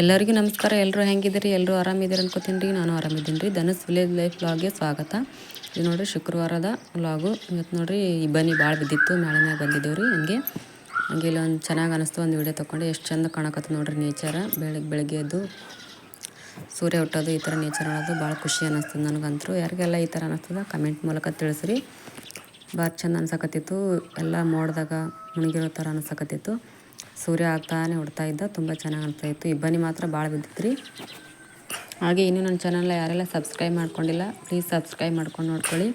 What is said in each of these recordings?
ಎಲ್ಲರಿಗೂ ನಮಸ್ಕಾರ. ಎಲ್ಲರೂ ಹೆಂಗಿದ್ದೀರಿ? ಎಲ್ಲರೂ ಆರಾಮಿದ್ದೀರಿ ಅನ್ಕೋತೀನಿ ರೀ. ನಾನು ಆರಾಮಿದ್ದೀನಿ ರೀ. ಧನಸ್ ವಿಲೇಜ್ ಲೈಫ್ ವ್ಲಾಗ್ಗೆ ಸ್ವಾಗತ. ಇದು ನೋಡಿರಿ ಶುಕ್ರವಾರದ ವ್ಲಾಗು. ಇವತ್ತು ನೋಡಿರಿ ಬನ್ನಿ ಭಾಳ ಬಿದ್ದಿತ್ತು. ಮೇಳೆ ಮ್ಯಾಗ ಬಂದಿದ್ದೇವೆ ರೀ ಹಂಗೆ. ಹಂಗೆ ಇಲ್ಲೊಂದು ಚೆನ್ನಾಗಿ ಅನಿಸ್ತು ಒಂದು ವಿಡಿಯೋ ತೊಗೊಂಡು ಎಷ್ಟು ಚಂದ ಕಾಣಕತ್ತು ನೋಡಿರಿ ನೇಚರ. ಬೆಳಗ್ಗೆ ಬೆಳಗ್ಗೆ ಎದ್ದು ಸೂರ್ಯ ಹುಟ್ಟೋದು ಈ ಥರ ನೇಚರ್ ನೋಡೋದು ಭಾಳ ಖುಷಿ ಅನ್ನಿಸ್ತದೆ ನನಗಂತೂ. ಯಾರಿಗೆಲ್ಲ ಈ ಥರ ಅನ್ನಿಸ್ತದ ಕಮೆಂಟ್ ಮೂಲಕ ತಿಳಿಸ್ರಿ. ಭಾಳ ಚಂದ ಅನ್ಸಕತ್ತಿತ್ತು. ಎಲ್ಲ ಮೋಡದಾಗ ಮುಳುಗಿರೋ ಥರ ಅನ್ಸಕತ್ತಿತ್ತು. ಸೂರ್ಯ ಆಗ್ತಾನೆ ಹುಡ್ತಾ ಇದ್ದ, ತುಂಬ ಚೆನ್ನಾಗಿ ಆಗ್ತಾ ಇತ್ತು. ಇಬ್ಬನಿ ಮಾತ್ರ ಭಾಳ ಬಿದ್ದಿತ್ತು ಹಾಗೆ ಇನ್ನೂ ನನ್ನ ಚಾನಲ್ನ ಯಾರೆಲ್ಲ ಸಬ್ಸ್ಕ್ರೈಬ್ ಮಾಡ್ಕೊಂಡಿಲ್ಲ ಪ್ಲೀಸ್ ಸಬ್ಸ್ಕ್ರೈಬ್ ಮಾಡ್ಕೊಂಡು ನೋಡ್ಕೊಳ್ಳಿ.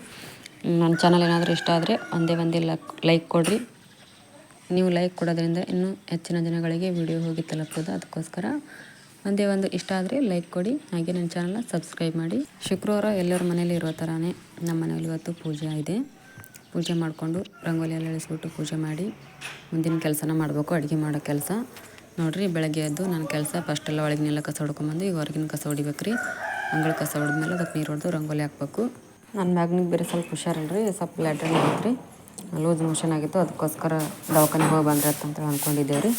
ನನ್ನ ಚಾನಲ್ ಏನಾದರೂ ಇಷ್ಟ ಆದರೆ ಒಂದೇ ಒಂದೇ ಲಕ್ ಲೈಕ್ ಕೊಡಿರಿ. ನೀವು ಲೈಕ್ ಕೊಡೋದ್ರಿಂದ ಇನ್ನೂ ಹೆಚ್ಚಿನ ಜನಗಳಿಗೆ ವಿಡಿಯೋ ಹೋಗಿ ತಲುಪೋದು ಅದಕ್ಕೋಸ್ಕರ ಒಂದೇ ಒಂದು ಇಷ್ಟ ಆದರೆ ಲೈಕ್ ಕೊಡಿ. ಹಾಗೆ ನನ್ನ ಚಾನಲ್ನ ಸಬ್ಸ್ಕ್ರೈಬ್ ಮಾಡಿ. ಶುಕ್ರವಾರ ಎಲ್ಲರ ಮನೇಲಿ ಇರೋ ಥರನೇ ನಮ್ಮ ಮನೇಲಿ ಇವತ್ತು ಪೂಜೆ ಇದೆ. ಪೂಜೆ ಮಾಡಿಕೊಂಡು ರಂಗೋಲಿ ಎಲ್ಲ ಇಳಿಸ್ಬಿಟ್ಟು ಪೂಜೆ ಮಾಡಿ ಮುಂದಿನ ಕೆಲಸನ ಮಾಡಬೇಕು, ಅಡುಗೆ ಮಾಡೋ ಕೆಲಸ. ನೋಡಿರಿ, ಬೆಳಗ್ಗೆ ಎದ್ದು ನನ್ನ ಕೆಲಸ ಫಸ್ಟೆಲ್ಲ ಒಳಗಿನೆಲ್ಲ ಕಸ ಹೊಡ್ಕೊಂಬಂದು ಈಗ ಹೊರಗಿನ ಕಸ ಹೊಡಿಬೇಕು ರೀ ಅಂಗಳ ಕಸ ಹೊಡೆದ್ಮೇಲೆ ಅದಕ್ಕೆ ನೀರು ಹೊಡೆದು ರಂಗೋಲಿ ಹಾಕ್ಬೇಕು. ನನ್ನ ಮ್ಯಾಗ್ನಿಗೆ ಬೇರೆ ಸ್ವಲ್ಪ ಹುಷಾರಲ್ರಿ, ಸ್ವಲ್ಪ ಲ್ಯಾಟ್ರಿನ್ ಆಗಿತ್ತು ರೀ ಲೂಸ್ ಮೋಷನ್ ಆಗಿತ್ತು, ಅದಕ್ಕೋಸ್ಕರ ದವಾಖಾನೆಗೆ ಹೋಗಿ ಬಂದ್ರೆ ಅಂತ ಅಂದ್ಕೊಂಡಿದ್ದೇವೆ ರೀ.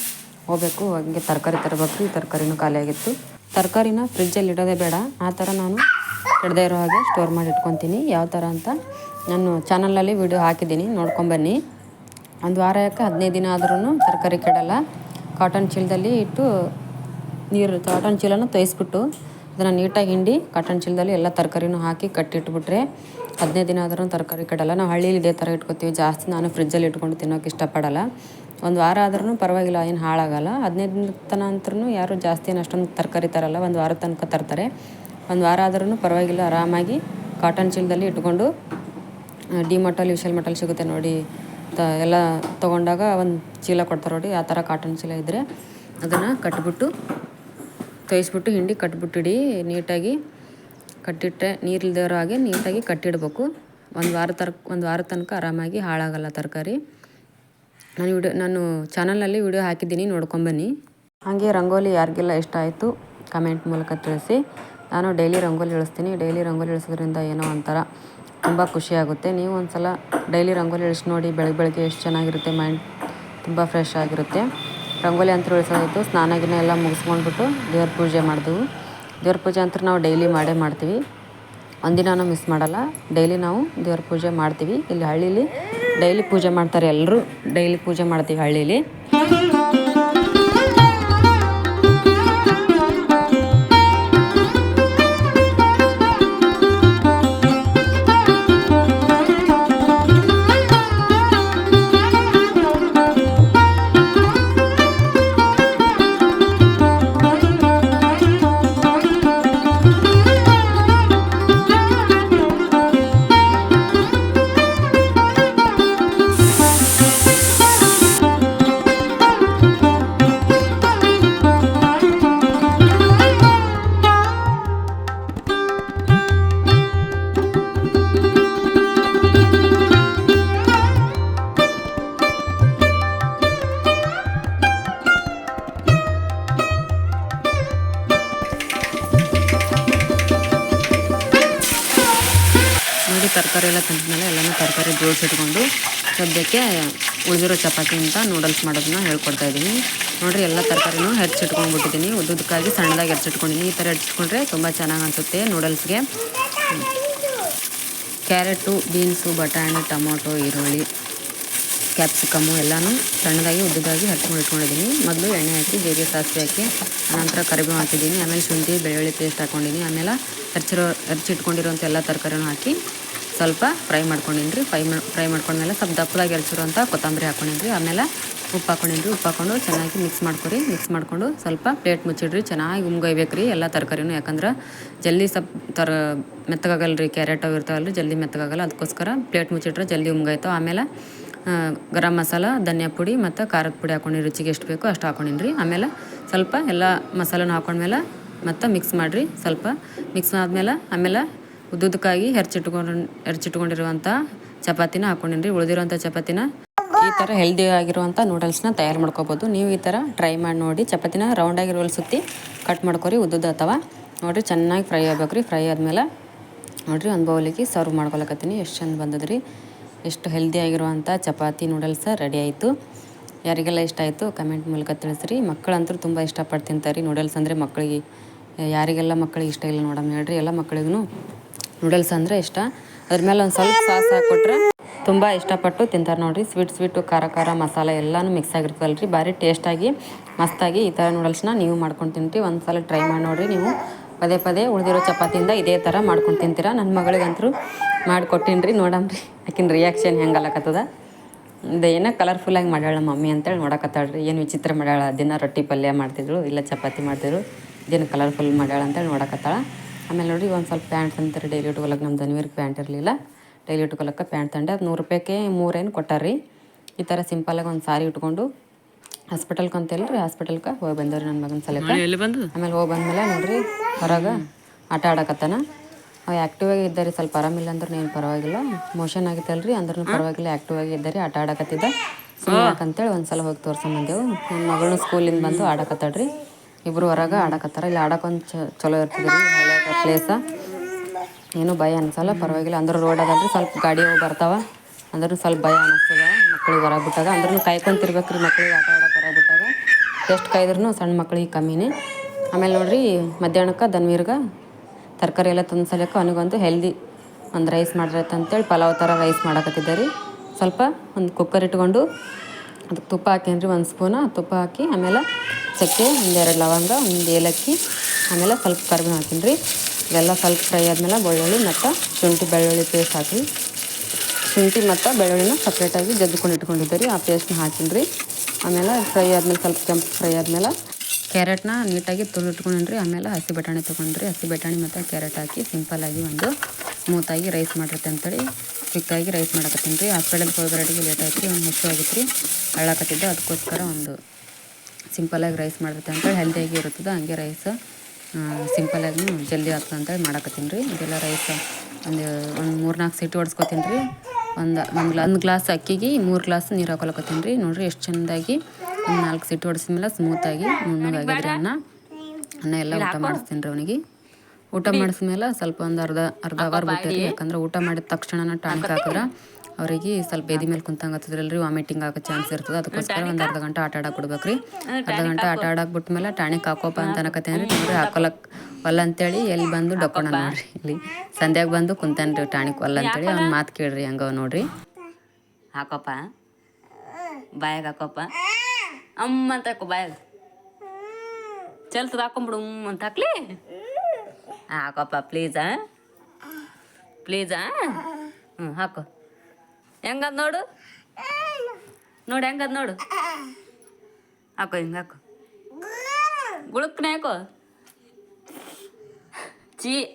ಹೋಗಬೇಕು, ಹಂಗೆ ತರಕಾರಿ ತರಬೇಕು ರೀ ತರಕಾರಿನೂ ಖಾಲಿ ಆಗಿತ್ತು. ತರಕಾರಿನ ಫ್ರಿಜ್ಜಲ್ಲಿ ಇಡೋದೇ ಬೇಡ, ಆ ಥರ ನಾನು ಕೆಡದೇ ಇರೋ ಹಾಗೆ ಸ್ಟೋರ್ ಮಾಡಿ ಇಟ್ಕೊತೀನಿ. ಯಾವ ಥರ ಅಂತ ನಾನು ಚಾನಲಲ್ಲಿ ವಿಡಿಯೋ ಹಾಕಿದ್ದೀನಿ ನೋಡ್ಕೊಂಬನ್ನಿ ಒಂದು ವಾರ ಯಾಕೆ ಹದಿನೈದು ದಿನ ಆದ್ರೂ ತರಕಾರಿ ಕೆಡಲ್ಲ. ಕಾಟನ್ ಚೀಲದಲ್ಲಿ ಇಟ್ಟು ನೀರು ಕಾಟನ್ ಚೀಲನ ತೊಯಿಸ್ಬಿಟ್ಟು ಅದನ್ನು ನೀಟಾಗಿ ಹಿಂಡಿ ಕಾಟನ್ ಚೀಲದಲ್ಲಿ ಎಲ್ಲ ತರಕಾರಿನೂ ಹಾಕಿ ಕಟ್ಟಿಟ್ಬಿಟ್ರೆ ಹದಿನೈದು ದಿನ ಆದ್ರೂ ತರಕಾರಿ ಕೆಡಲ್ಲ. ನಾವು ಹಳ್ಳಿಲಿ ಇದೇ ಥರ ಇಟ್ಕೊತೀವಿ. ಜಾಸ್ತಿ ನಾನು ಫ್ರಿಜ್ಜಲ್ಲಿ ಇಟ್ಕೊಂಡು ತಿನ್ನೋಕೆ ಇಷ್ಟಪಡಲ್ಲ. ಒಂದು ವಾರ ಆದ್ರೂ ಪರವಾಗಿಲ್ಲ, ಏನು ಹಾಳಾಗಲ್ಲ. ಹದಿನೈದು ದಿನ ಅಂತ್ರೂ ಯಾರು ಜಾಸ್ತಿ ಏನು ಅಷ್ಟೊಂದು ತರಕಾರಿ ತರಲ್ಲ. ಒಂದು ವಾರ ತನಕ ತರ್ತಾರೆ. ಒಂದು ವಾರ ಆದ್ರೂ ಪರವಾಗಿಲ್ಲ, ಆರಾಮಾಗಿ ಕಾಟನ್ ಚೀಲದಲ್ಲಿ ಇಟ್ಕೊಂಡು ಡಿ ಮಟಲ್ ವಿಶಾಲ್ ಮಟಲ್ ಸಿಗುತ್ತೆ ನೋಡಿ. ತ, ಎಲ್ಲ ತೊಗೊಂಡಾಗ ಒಂದು ಚೀಲ ಕೊಡ್ತಾರೆ ನೋಡಿ, ಆ ಥರ ಕಾಟನ್ ಚೀಲ ಇದ್ದರೆ ಅದನ್ನು ಕಟ್ಬಿಟ್ಟು, ತೊಯಿಸ್ಬಿಟ್ಟು, ಹಿಂಡಿ ಕಟ್ಬಿಟ್ಟಿಡಿ ನೀಟಾಗಿ ಕಟ್ಟಿಟ್ಟರೆ ನೀರಿಲ್ದಿರೋ ಹಾಗೆ ನೀಟಾಗಿ ಕಟ್ಟಿಡ್ಬೇಕು. ಒಂದು ವಾರ ತರ, ಒಂದು ವಾರ ತನಕ ಆರಾಮಾಗಿ ಹಾಳಾಗಲ್ಲ ತರಕಾರಿ. ನಾನು ವಿಡಿಯೋ, ನಾನು ಚಾನಲಲ್ಲಿ ವಿಡಿಯೋ ಹಾಕಿದ್ದೀನಿ ನೋಡ್ಕೊಂಬನ್ನಿ ಹಾಗೆ ರಂಗೋಲಿ ಯಾರಿಗೆಲ್ಲ ಇಷ್ಟ ಆಯಿತು ಕಮೆಂಟ್ ಮೂಲಕ ತಿಳಿಸಿ. ನಾನು ಡೈಲಿ ರಂಗೋಲಿ ಇಳಿಸ್ತೀನಿ. ಡೈಲಿ ರಂಗೋಲಿ ಇಳಿಸೋದ್ರಿಂದ ಏನೋ ಒಂಥರ ತುಂಬ ಖುಷಿಯಾಗುತ್ತೆ. ನೀವು ಒಂದು ಸಲ ಡೈಲಿ ರಂಗೋಲಿ ಇಳಿಸಿ ನೋಡಿ ಬೆಳಗ್ಗೆ ಬೆಳಗ್ಗೆ ಎಷ್ಟು ಚೆನ್ನಾಗಿರುತ್ತೆ ಮೈಂಡ್ ತುಂಬ ಫ್ರೆಶ್ ಆಗಿರುತ್ತೆ. ರಂಗೋಲಿ ಅಂತ ಇಳಿಸೋದಾಯ್ತು. ಸ್ನಾನ ಗಿನ ಎಲ್ಲ ಮುಗಿಸ್ಕೊಂಡ್ಬಿಟ್ಟು ದೇವ್ರ ಪೂಜೆ ಮಾಡಿದೆವು. ದೇವ್ರ ಪೂಜೆ ಅಂತ ನಾವು ಡೈಲಿ ಮಾಡೇ ಮಾಡ್ತೀವಿ. ಒಂದಿನೂ ಮಿಸ್ ಮಾಡಲ್ಲ. ಡೈಲಿ ನಾವು ದೇವ್ರ ಪೂಜೆ ಮಾಡ್ತೀವಿ. ಇಲ್ಲಿ ಹಳ್ಳೀಲಿ ಡೈಲಿ ಪೂಜೆ ಮಾಡ್ತಾರೆ ಎಲ್ಲರೂ. ಡೈಲಿ ಪೂಜೆ ಮಾಡ್ತೀವಿ ಹಳ್ಳೀಲಿ. ತರಕಾರಿ ಎಲ್ಲ ತಿಂದ್ಮೇಲೆ ಎಲ್ಲನೂ ತರಕಾರಿ ಜೋಡಿಸಿಟ್ಕೊಂಡು ಸದ್ಯಕ್ಕೆ ಉಳಿದಿರೋ ಚಪಾತಿ ಅಂತ ನೂಡಲ್ಸ್ ಮಾಡೋದನ್ನ ಹೇಳ್ಕೊಡ್ತಾ ಇದ್ದೀನಿ. ನೋಡಿರಿ, ಎಲ್ಲ ತರಕಾರಿನೂ ಹೆಚ್ಚಿಟ್ಕೊಂಡ್ಬಿಟ್ಟಿದ್ದೀನಿ ಉದ್ದಕ್ಕಾಗಿ ಸಣ್ಣದಾಗಿ ಹೆಚ್ಚಿಟ್ಕೊಂಡಿದ್ದೀನಿ ಈ ಥರ ಹೆಚ್ಚಿಟ್ಕೊಂಡ್ರೆ ತುಂಬ ಚೆನ್ನಾಗಿ ಅನಿಸುತ್ತೆ ನೂಡಲ್ಸ್ಗೆ ಕ್ಯಾರೆಟು, ಬೀನ್ಸು, ಬಟಾಣಿ, ಟೊಮೊಟೊ, ಈರುಳ್ಳಿ, ಕ್ಯಾಪ್ಸಿಕಮ್ಮು ಎಲ್ಲನೂ ಸಣ್ಣದಾಗಿ ಉದ್ದದಾಗಿ ಹಚ್ಕೊಂಡು ಇಟ್ಕೊಂಡಿದ್ದೀನಿ. ಮೊದಲು ಎಣ್ಣೆ ಹಾಕಿ, ಜೀರಿಗೆ, ಸಾಸಿವೆ ಹಾಕಿ ಆನಂತರ ಕರಿಬೇವು ಹಾಕಿದ್ದೀನಿ. ಆಮೇಲೆ ಶುಂಠಿ, ಬೆಳ್ಳುಳ್ಳಿ ಪೇಸ್ಟ್ ಹಾಕ್ಕೊಂಡಿದ್ದೀನಿ ಆಮೇಲೆ ಹೆಚ್ಚಿರೋ ಹೆಚ್ಚಿಟ್ಕೊಂಡಿರೋಂಥ ಎಲ್ಲ ತರಕಾರಿನೂ ಹಾಕಿ ಸ್ವಲ್ಪ ಫ್ರೈ ಮಾಡ್ಕೊಂಡಿನ್ರಿ. ಫ್ರೈ ಫ್ರೈ ಮಾಡ್ಕೊಂಡ್ಮೇಲೆ ಸ್ವಲ್ಪ ದಪ್ಪದಾಗಿ ಎರಚಿರುವಂಥ ಕೊತ್ತಂಬರಿ ಹಾಕೊಂಡಿನಿ ಆಮೇಲೆ ಉಪ್ಪು ಹಾಕೊಂಡಿನಿ ಉಪ್ಪು ಹಾಕೊಂಡು ಚೆನ್ನಾಗಿ ಮಿಕ್ಸ್ ಮಾಡ್ಕೊರಿ. ಮಿಕ್ಸ್ ಮಾಡಿಕೊಂಡು ಸ್ವಲ್ಪ ಪ್ಲೇಟ್ ಮುಚ್ಚಿಡ್ರಿ. ಚೆನ್ನಾಗಿ ಉಮ್ಗೊಯ್ಬೇಕು ರೀ ಎಲ್ಲ ತರಕಾರಿನೂ. ಯಾಕಂದ್ರೆ ಜಲ್ದಿ ಸ್ವಲ್ಪ ತರ ಮೆತ್ತಗಾಗಲ್ಲ ರೀ ಕ್ಯಾರೆಟ್ ಅವು ಜಲ್ದಿ ಮೆತ್ತಗಾಗಲ್ಲ. ಅದಕ್ಕೋಸ್ಕರ ಪ್ಲೇಟ್ ಮುಚ್ಚಿಟ್ರೆ ಜಲ್ದಿ ಉಮ್ಗಾಯ್ತಾವೆ ಆಮೇಲೆ ಗರಂ ಮಸಾಲ, ಧನಿಯಾ ಪುಡಿ ಮತ್ತು ಖಾರದ ಪುಡಿ ಹಾಕೊಂಡು ರುಚಿಗೆ ಎಷ್ಟು ಬೇಕೋ ಅಷ್ಟು ಹಾಕೊಂಡಿನ್ರಿ. ಆಮೇಲೆ ಸ್ವಲ್ಪ ಎಲ್ಲ ಮಸಾಲನೂ ಹಾಕೊಂಡ್ಮೇಲೆ ಮತ್ತು ಮಿಕ್ಸ್ ಮಾಡಿರಿ. ಸ್ವಲ್ಪ ಮಿಕ್ಸ್ ಆದಮೇಲೆ ಆಮೇಲೆ ಉದ್ದುದಕ್ಕಾಗಿ ಹೆರ್ಚಿಟ್ಕೊಂಡು ಹೆರ್ಚಿಟ್ಕೊಂಡಿರುವಂಥ ಚಪಾತಿನ ಹಾಕೊಂಡಿನಿ ರೀ ಉಳಿದಿರುವಂಥ ಚಪಾತಿನ ಈ ಥರ ಹೆಲ್ದಿ ಆಗಿರುವಂಥ ನೂಡಲ್ಸ್ನ ತಯಾರು ಮಾಡ್ಕೋಬೋದು. ನೀವು ಈ ಥರ ಟ್ರೈ ಮಾಡಿ ನೋಡಿ, ಚಪಾತಿನ ರೌಂಡಾಗಿ ರೋಲ್ ಸುತ್ತಿ ಕಟ್ ಮಾಡ್ಕೊರಿ, ಉದ್ದುದ್ದು ಅಥವಾ ನೋಡಿರಿ ಚೆನ್ನಾಗಿ ಫ್ರೈ ಆಗ್ಬೇಕು ರೀ ಫ್ರೈ ಆದಮೇಲೆ ನೋಡಿರಿ ಒಂದು ಬೌಲಿಗೆ ಸರ್ವ್ ಮಾಡ್ಕೊಳಕತ್ತೀನಿ. ಎಷ್ಟು ಚಂದ ಬಂದದ್ರಿ. ಎಷ್ಟು ಹೆಲ್ದಿ ಆಗಿರುವಂಥ ಚಪಾತಿ ನೂಡಲ್ಸ್ ರೆಡಿ ಆಯಿತು. ಯಾರಿಗೆಲ್ಲ ಇಷ್ಟ ಆಯಿತು ಕಮೆಂಟ್ ಮೂಲಕ ತಿಳಿಸ್ರಿ. ಮಕ್ಕಳಂತೂ ತುಂಬ ಇಷ್ಟಪಟ್ಟು ತಿಂತಾರೆ ನೂಡಲ್ಸ್ ಅಂದರೆ ಮಕ್ಕಳಿಗೆ. ಯಾರಿಗೆಲ್ಲ ಮಕ್ಕಳಿಗೆ ಇಷ್ಟ ಇಲ್ಲ ನೋಡಮ್ಮ ಹೇಳ್ರಿ. ಎಲ್ಲ ಮಕ್ಕಳಿಗೂ ನೂಡಲ್ಸ್ ಅಂದರೆ ಇಷ್ಟ. ಅದ್ರ ಮೇಲೆ ಒಂದು ಸ್ವಲ್ಪ ಸಾಸ್ ಹಾಕ್ಕೊಟ್ರೆ ತುಂಬ ಇಷ್ಟಪಟ್ಟು ತಿಂತಾರೆ ನೋಡಿರಿ. ಸ್ವೀಟ್ ಸ್ವೀಟು ಖಾರ ಖಾರ ಮಸಾಲೆ ಎಲ್ಲನೂ ಮಿಕ್ಸ್ ಆಗಿರ್ತದಲ್ಲ ರೀ ಭಾರಿ ಟೇಸ್ಟಾಗಿ ಮಸ್ತಾಗಿ ಈ ಥರ ನೂಡಲ್ಸ್ನ ನೀವು ಮಾಡ್ಕೊಂಡು ತಿಂತೀರಿ. ಒಂದು ಸಲ ಟ್ರೈ ಮಾಡಿ ನೋಡಿರಿ ನೀವು. ಪದೇ ಪದೇ ಉಳಿದಿರೋ ಚಪಾತಿಯಿಂದ ಇದೇ ಥರ ಮಾಡ್ಕೊಂಡು ತಿಂತೀರಾ. ನನ್ನ ಮಗಳಿಗಂತೂ ಮಾಡಿಕೊಟ್ಟಿನಿ ರೀ. ನೋಡಮ್ರಿ ಆಕಿನ ರಿಯಾಕ್ಷನ್ ಹೆಂಗಲ್ಲಕತ್ತದ ಇದು ಏನೋ ಕಲರ್ಫುಲ್ಲಾಗಿ ಮಾಡ್ಯಾಳ ಮಮ್ಮಿ ಅಂತೇಳಿ ನೋಡಕತ್ತಾಳ ರೀ ಏನು ವಿಚಿತ್ರ ಮಾಡ್ಯಾಳ. ದಿನ ರೊಟ್ಟಿ ಪಲ್ಯ ಮಾಡ್ತಿದ್ರು ಇಲ್ಲ ಚಪಾತಿ ಮಾಡ್ತಿದ್ರು ಇದೇನು ಕಲರ್ಫುಲ್ ಮಾಡ್ಯಾಳ ಅಂತೇಳಿ ನೋಡಕತ್ತಾಳ. ಆಮೇಲೆ ನೋಡಿ ಒಂದು ಸ್ವಲ್ಪ ಪ್ಯಾಂಟ್ ತಂತಾರೆ ಡೈಲಿ ಉಟ್ಕೊಳಕ್ಕೆ ನಮ್ಮ ದನಿವರ್ಗೆ ಪ್ಯಾಂಟ್ ಇರಲಿಲ್ಲ. ಡೈಲಿ ಉಟ್ಕೊಳಕ್ಕೆ ಪ್ಯಾಂಟ್ ತಂಡೆ ಅದು ನೂರು ರೂಪಾಯಿಗೆ ಮೂರೇನು ಕೊಟ್ಟಾರ್ರಿ. ಈ ಥರ ಸಿಂಪಲಾಗಿ ಒಂದು ಸಾರಿ ಇಟ್ಕೊಂಡು ಹಾಸ್ಪಿಟಲ್ಗೆ ಅಂತೇಳಿ ರೀ ಹಾಸ್ಪಿಟಲ್ಗೆ ಹೋಗಿ ಬಂದವ್ರಿ ನನ್ನ ಮಗನ ಬಂದು ಆಮೇಲೆ ಹೋಗಿ ಬಂದಮೇಲೆ ನೋಡ್ರಿ ಹೊರಗೆ ಆಟ ಆಡಕತ್ತಾನ. ಅವ ಆ್ಯಕ್ಟಿವ್ ಆಗಿ ಇದ್ದಾರೆ. ಸ್ವಲ್ಪ ಆರಾಮಿಲ್ಲ ಅಂದ್ರೆ ಏನು ಪರವಾಗಿಲ್ಲ. ಮೋಷನ್ ಆಗಿತ್ತಲ್ರಿ ಅಂದ್ರೂ ಪರವಾಗಿಲ್ಲ. ಆ್ಯಕ್ಟಿವ್ ಆಗಿ ಇದ್ದಾರೆ ಆಟ ಆಡಕತ್ತಿದ್ದ. ಅಂತೇಳಿ ಒಂದು ಸಲ ಹೋಗಿ ತೋರ್ಸ್ಕೊಂಬಂದೆವು ನನ್ನ ಮಗಳನ್ನ ಸ್ಕೂಲಿಂದ ಬಂದು ಆಡಕತ್ತಾಳ್ರಿ. ಇಬ್ಬರು ಹೊರಗೆ ಆಡಕತ್ತಾರ. ಇಲ್ಲಿ ಆಡಕ್ಕೊಂದು ಚಲೋ ಇರ್ತದೆ ಪ್ಲೇಸ ಏನು ಭಯ ಅನ್ಸಲ್ಲ, ಪರವಾಗಿಲ್ಲ. ಅಂದ್ರೆ ರೋಡ್ ಅದಲ್ರಿ ಸ್ವಲ್ಪ ಗಾಡಿ ಹೋಗಿ ಬರ್ತಾವ. ಅಂದ್ರೂ ಸ್ವಲ್ಪ ಭಯ ಅನ್ನಿಸ್ತದ ಮಕ್ಳಿಗೆ ಹೊರಗೆ ಬಿಟ್ಟಾಗ ಅಂದ್ರೂ ಕಾಯ್ಕೊಂತಿರ್ಬೇಕ್ರಿ ಮಕ್ಳಿಗೆ ಆಟ ಆಡೋಕೆ ಹೊರಗೆ ಬಿಟ್ಟಾಗ ಎಷ್ಟು ಕಾಯ್ದ್ರೂ ಸಣ್ಣ ಮಕ್ಳಿಗೆ ಕಮ್ಮಿನೇ. ಆಮೇಲೆ ನೋಡ್ರಿ, ಮಧ್ಯಾಹ್ನಕ್ಕೆ ದನ್ವೀರ್ಗೆ ತರಕಾರಿ ಎಲ್ಲ ತಂದು ಅವನಿಗೊಂದು ಹೆಲ್ದಿ ಒಂದು ರೈಸ್ ಮಾಡಿರತ್ತಂತೇಳಿ ಪಲಾವ್ ಥರ ರೈಸ್ ಮಾಡಕತ್ತಿದ್ದೆ ರೀ. ಸ್ವಲ್ಪ ಒಂದು ಕುಕ್ಕರ್ ಇಟ್ಕೊಂಡು ಅದಕ್ಕೆ ತುಪ್ಪ ಹಾಕೇನ್ರಿ ಒಂದು ಸ್ಪೂನ ತುಪ್ಪ ಹಾಕಿ ಆಮೇಲೆ ಚಕ್ಕೆ ಒಂದೆರಡು ಲವಂಗ, ಒಂದು ಏಲಕ್ಕಿ, ಆಮೇಲೆ ಸ್ವಲ್ಪ ಕರಿಬೇವು ಹಾಕಿನಿ ರೀ. ಇವೆಲ್ಲ ಸ್ವಲ್ಪ ಫ್ರೈ ಆದಮೇಲೆ ಬೆಳ್ಳುಳ್ಳಿ ಮತ್ತು ಶುಂಠಿ ಬೆಳ್ಳುಳ್ಳಿ ಪೇಸ್ಟ್ ಹಾಕಿ ಶುಂಠಿ ಮತ್ತು ಬೆಳ್ಳುಳ್ಳಿನ ಸಪ್ರೇಟಾಗಿ ಜದ್ದುಕೊಂಡು ಇಟ್ಕೊಂಡಿದ್ದೆ ರೀ, ಆ ಪೇಸ್ಟ್ನ ಹಾಕಿನಿ ರೀ. ಆಮೇಲೆ ಫ್ರೈ ಆದಮೇಲೆ ಸ್ವಲ್ಪ ಕೆಂಪು ಫ್ರೈ ಆದಮೇಲೆ ಕ್ಯಾರೆಟ್ನ ನೀಟಾಗಿ ತುಳಿಟ್ಕೊಂಡ್ರಿ ಆಮೇಲೆ ಹಸಿ ಬಟಾಣಿ ತೊಗೊಂಡ್ರಿ ಹಸಿ ಬಟಾಣಿ ಮತ್ತು ಕ್ಯಾರೆಟ್ ಹಾಕಿ ಸಿಂಪಲ್ಲಾಗಿ ಒಂದು ಸ್ಮೂತಾಗಿ ರೈಸ್ ಮಾಡಿರುತ್ತೆ ಅಂತೇಳಿ ಕ್ವಿಕ್ಕಾಗಿ ರೈಸ್ ಮಾಡಕತ್ತೀನಿ ರೀ. ಹಾಸ್ಪಿಟಲ್ಗೆ ಹೋಗೋರೆಡಿಗೆ ಲೇಟ್ ಆಯ್ತು ರೀ. ಒಂದು ಮುಚ್ಚು ಆಗಿತ್ತು ರೀ. ಅಳ್ಳಾಕತ್ತಿದ್ದೆ. ಅದಕ್ಕೋಸ್ಕರ ಒಂದು ಸಿಂಪಲಾಗಿ ರೈಸ್ ಮಾಡಿರುತ್ತೆ ಅಂತೇಳಿ ಹೆಲ್ದಿಯಾಗಿ ಇರುತ್ತದೆ. ಹಂಗೆ ರೈಸ್ ಸಿಂಪಲಾಗಿ ಜಲ್ದಿ ಆಗ್ತದೆ ಅಂತೇಳಿ ಮಾಡಕತ್ತೀನಿ ರೀ. ಇದೆಲ್ಲ ರೈಸ್ ಒಂದು ಒಂದು ಮೂರು ನಾಲ್ಕು ಸೀಟಿ ಹೊಡ್ಸ್ಕೊತೀನಿ ರೀ. ಒಂದು ಒಂದು ಗ್ಲಾ ಒಂದು ಗ್ಲಾಸ್ ಅಕ್ಕಿಗೆ ಮೂರು ಗ್ಲಾಸ್ ನೀರು ಹಾಕೊಳಕತ್ತೀನಿ ರೀ. ನೋಡಿರಿ ಎಷ್ಟು ಚೆಂದಾಗಿ ಒಂದು ನಾಲ್ಕು ಸೀಟಿ ಹೊಡ್ಸಿದ್ಮೇಲೆ ಸ್ಮೂತಾಗಿ ನುಣ್ಣಗಾಗಿದ್ರೆ ಅನ್ನ. ಅನ್ನ ಎಲ್ಲ ಊಟ ಮಾಡಿಸ್ತೀನಿ ರೀ ಅವನಿಗೆ. ಊಟ ಮಾಡಿಸ್ಮೇಲೆ ಸ್ವಲ್ಪ ಒಂದು ಅರ್ಧ ಅರ್ಧ ಅವರ್ ಬಿಟ್ಟಿರಿ ಯಾಕಂದ್ರೆ ಊಟ ಮಾಡಿದ ತಕ್ಷಣ ಟಾನಿಕ್ ಹಾಕಿದ್ರೆ ಅವರಿಗೆ ಸ್ವಲ್ಪ ಎದಿ ಮೇಲೆ ಕುಂತಂಗೆ ಹತ್ತದ್ರಲ್ರಿ ವಾಮಿಟಿಂಗ್ ಆಗೋ ಚಾನ್ಸ್ ಇರ್ತದೆ. ಅದಕ್ಕೋಸ್ಕರ ಒಂದು ಅರ್ಧ ಗಂಟೆ ಆಟ ಆಡಕ್ಕೆ ಬಿಡ್ಬೇಕ್ರಿ. ಅರ್ಧ ಗಂಟೆ ಆಟ ಆಡಕ್ಕೆ ಬಿಟ್ಮೇಲೆ ಟಾನಿಕ್ ಹಾಕೋಪ ಅಂತ ಅನ್ಕತ್ತೆ ಅಂದ್ರೆ ನೋಡ್ರಿ ಹಾಕೊಲಕ್ ಒಲ್ಲ ಅಂತೇಳಿ ಎಲ್ಲಿ ಬಂದು ಡೊಕ್ಕೋಣ ನೋಡ್ರಿ. ಇಲ್ಲಿ ಸಂಧ್ಯಾಗ ಬಂದು ಕುಂತಾನ್ರಿ ಟಾನಿಕ್ ಒಲ್ಲ ಅಂತೇಳಿ ಅವ್ನ ಮಾತು ಕೇಳ್ರಿ ಹಂಗವ ನೋಡ್ರಿ. ಹಾಕೋಪ್ಪ. ಬಾಯಾಗ ಹಾಕೋಪ್ಪ. ಅಮ್ಮ ಅಂತ ಹಾಕೋ ಬಾಯಾಗ. ಚಲ್ತದ ಹಾಕೊಂಬಿಡು ಅಂತ ಹಾಕ್ಲಿ. ಹಾಕೋಪ್ಪ ಪ್ಲೀಸಾ ಪ್ಲೀಸಾ ಹ್ಞೂ ಹಾಕೋ. ಹೆಂಗದ್ ನೋಡು? ನೋಡಿ, ಹೆಂಗದ್ ನೋಡು? ಹಾಕೋ, ಹಿಂಗೆ ಹಾಕು. ಗುಳುಕ್ನೆ ಹಾಕೋ. ಚೀ.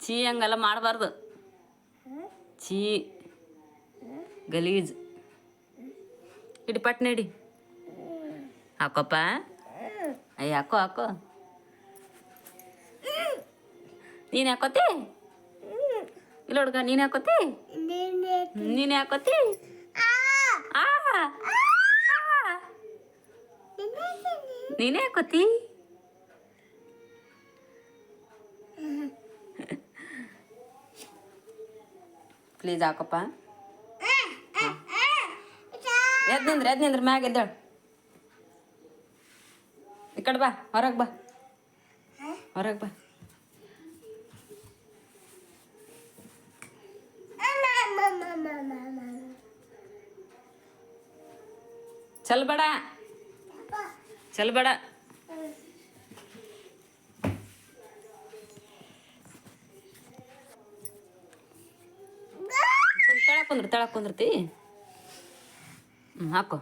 ಚೀ ಹಂಗೆಲ್ಲ ಮಾಡಬಾರ್ದು. ಚೀ. ಗಲೀಜ್. ಇಡಿ, ಪಟ್ನೆ ಇಡಿ. ಹಾಕೋಪ್ಪ ಅಯ್ಯ ಹಾಕೋ ಹಾಕೋ ನೀನು ಹಾಕೋತಿ ಇಲ್ಲ ಹುಡ್ಗ ನೀನು ಹಾಕೋತಿ ನೀನು ಹಾಕೋತಿ. ನೀನೇ ಹಾಕೋತಿ ಪ್ಲೀಸ್ ಹಾಕಪ್ಪ ಎದ್ ನಿಂದ್ರ ಎದ್ ನಿಂದ್ರ ಮ್ಯಾಗ ಎದ್ದಾಳು. ಕಡೆ ಬಾ ಹೊರಗೆ ಬಾ. ಹೊರಗೆ ಬಾ. ಚಲ್ಬೇಡ ಚಲ್ಬೇಡ ತಳಕ್ ಕುಂದ್ರ ತಳಕ್ ಕುಂದ್ರತಿ. ಹ್ಞೂ ಹಾಕೋ.